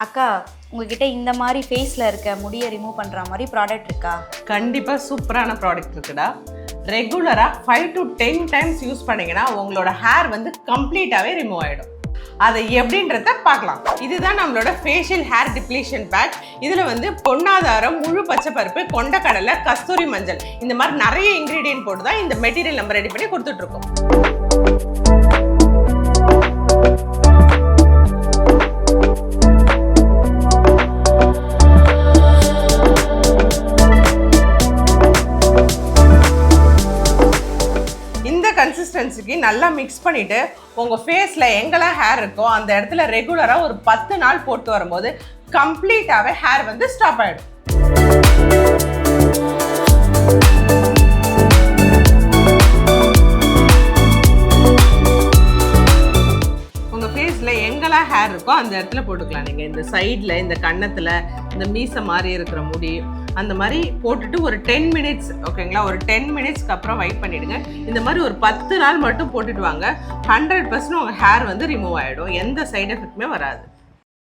அக்கா உங்ககிட்ட இந்த மாதிரி ஃபேஸில் இருக்க முடியை ரிமூவ் பண்ணுற மாதிரி ப்ராடக்ட் இருக்கா? கண்டிப்பாக சூப்பரான ப்ராடக்ட் இருக்குடா. ரெகுலராக five to ten times use பண்ணிங்கன்னா உங்களோட ஹேர் வந்து கம்ப்ளீட்டாகவே ரிமூவ் ஆகிடும் அதை எப்படின்றத பார்க்கலாம். இதுதான் நம்மளோட ஃபேஷியல் ஹேர் டிப்ளீஷன் பேக் இதில் வந்து பொன்னாதாரம் முழு பச்சை பருப்பு கொண்டக்கடலை கஸ்தூரி மஞ்சள் இந்த மாதிரி நிறைய இன்க்ரீடியன்ட் போட்டு தான் இந்த மெட்டீரியல் நம்ம ரெடி பண்ணி கொடுத்துட்ருக்கோம் கன்சிஸ்டன்சிக்கு நல்லா மிக்ஸ் பண்ணிவிட்டு உங்கள் ஃபேஸில் எங்கெல்லாம் ஹேர் இருக்கோ அந்த இடத்துல ரெகுலராக ஒரு பத்து நாள் போட்டு வரும்போது கம்ப்ளீட்டாகவே ஹேர் வந்து ஸ்டாப் ஆகிடும் உங்கள் ஃபேஸில் எங்கெல்லாம் ஹேர் இருக்கோ அந்த இடத்துல போட்டுக்கலாம். நீங்கள் இந்த சைடில் இந்த கன்னத்தில் இந்த மீசை மாதிரி இருக்கிற முடி அந்த மாதிரி போட்டுட்டு ஒரு டென் மினிட்ஸ் ஓகேங்களா ஒரு டென் மினிட்ஸ்க்கு அப்புறம் வெயிட் பண்ணிவிடுங்க இந்த மாதிரி ஒரு பத்து நாள் மட்டும் போட்டுட்டு வாங்க. ஹண்ட்ரட் பர்சன்ட் உங்கள் ஹேர் வந்து ரிமூவ் ஆகிடும் எந்த சைடு எஃபெக்ட்டுமே வராது.